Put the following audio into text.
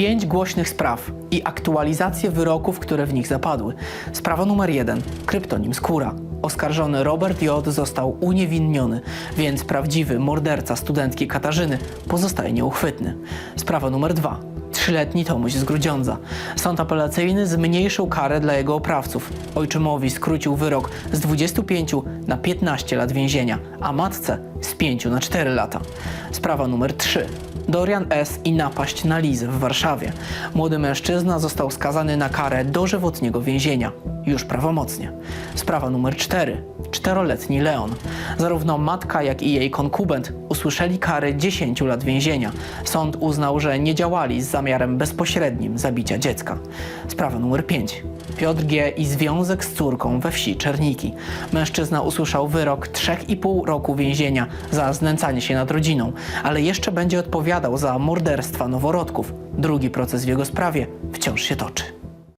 Pięć głośnych spraw i aktualizacje wyroków, które w nich zapadły. Sprawa numer jeden. Kryptonim Skóra. Oskarżony Robert J. został uniewinniony, więc prawdziwy morderca studentki Katarzyny pozostaje nieuchwytny. Sprawa numer dwa. Trzyletni Tomuś z Grudziądza. Sąd apelacyjny zmniejszył karę dla jego oprawców. Ojczymowi skrócił wyrok z 25 na 15 lat więzienia, a matce z 5 na 4 lata. Sprawa numer 3. Dorian S. i napaść na Lizę w Warszawie. Młody mężczyzna został skazany na karę dożywotniego więzienia. Już prawomocnie. Sprawa numer 4. Czteroletni Leon. Zarówno matka, jak i jej konkubent usłyszeli kary 10 lat więzienia. Sąd uznał, że nie działali z zamiarem bezpośrednim zabicia dziecka. Sprawa numer 5. Piotr G. i związek z córką we wsi Czerniki. Mężczyzna usłyszał wyrok 3,5 roku więzienia za znęcanie się nad rodziną, ale jeszcze będzie odpowiadał za morderstwa noworodków. Drugi proces w jego sprawie wciąż się toczy.